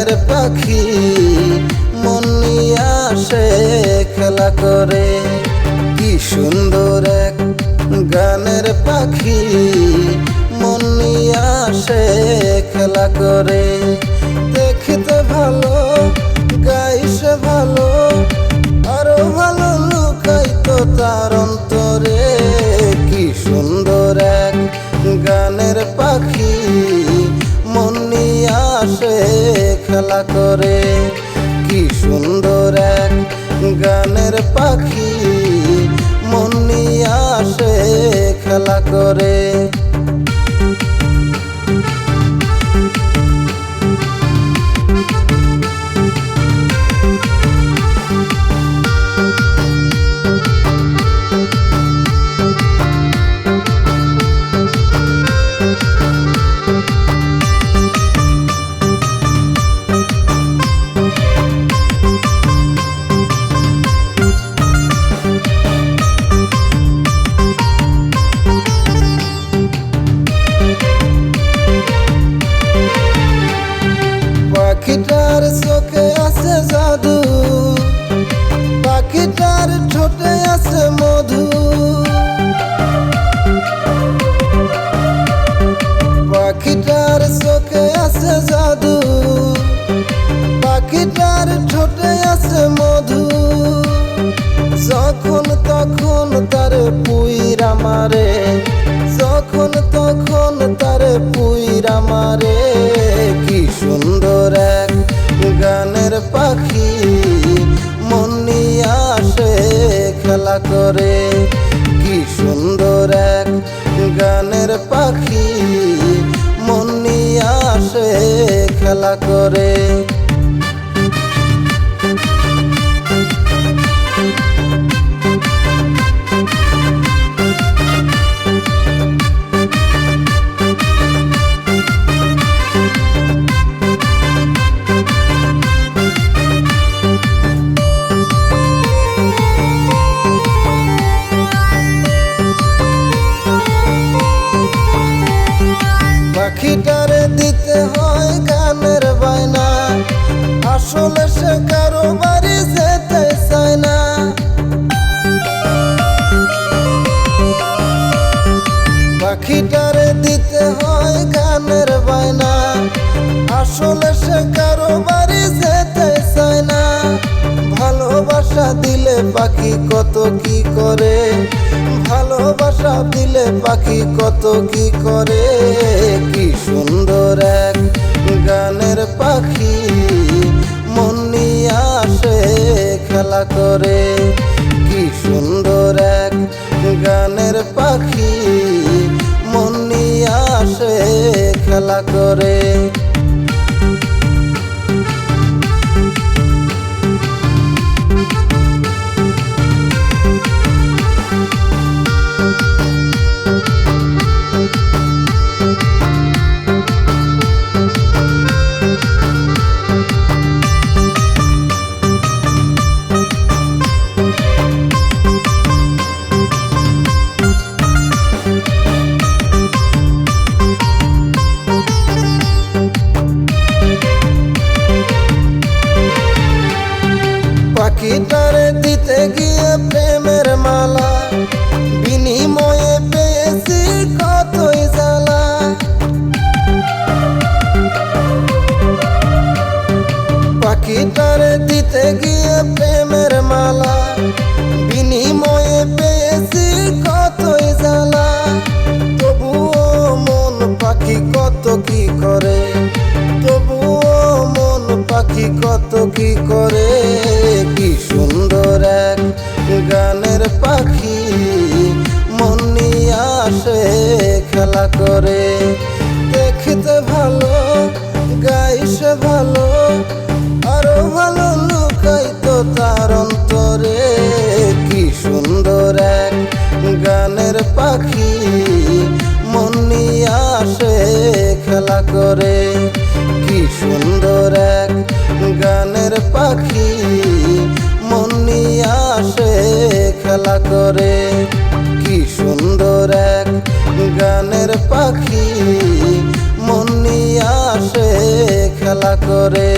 গানের পাখি মনিয়া সে খেলা করে। কি সুন্দর এক গানের পাখি মনিয়া আসে খেলা করে। দেখতে ভালো, গাইছে ভালো, আরও ভালো লুকাইতো তার অন্তরে। কি সুন্দর এক গানের পাখি খেলা করে। কি সুন্দর এক গানের পাখি। মন নিয়ে আসে খেলা করে। জাদু পাখিটার ঠোঁটে আছে মধু। পাখিটার চোখে আছে জাদু। পাখিটার ঠোঁটে আছে মধু। যখন তখন তারে পুইরা মারে খেলা করে। কি সুন্দর এক গানের পাখি। মন নিয়ে আসে খেলা করে। পাখিটারে দিতে হয় গানের বায়না। আসলে সে কারও বাড়ি যেতে চায় না। পাখিটার দিতে হয় গানের বায়না। আসলে সে কারও পাখি কত কি করে? ভালোবাসা দিলে পাখি কত কি করে? কি সুন্দর এক গানের পাখি, মন আসে খেলা করে। কি সুন্দর এক গানের পাখি, মন আসে খেলা করে। পাখিটারে দিতে গিয়ে প্রেমের মালা, বিনিময়ে পেয়েছি কতই জ্বালা। তবুও মন পাখি কত কি করে, তবুও মন পাখি কত কি করে। কি সুন্দর এক গানের পাখি, মন নিয়ে আসে খেলা করে। দেখতে ভালো, গাইছে ভালো করে কি সুন্দর এক গানের পাখি। মন আসে খেলা করে, কি সুন্দর এক গানের পাখি। মন আসে খেলা করে।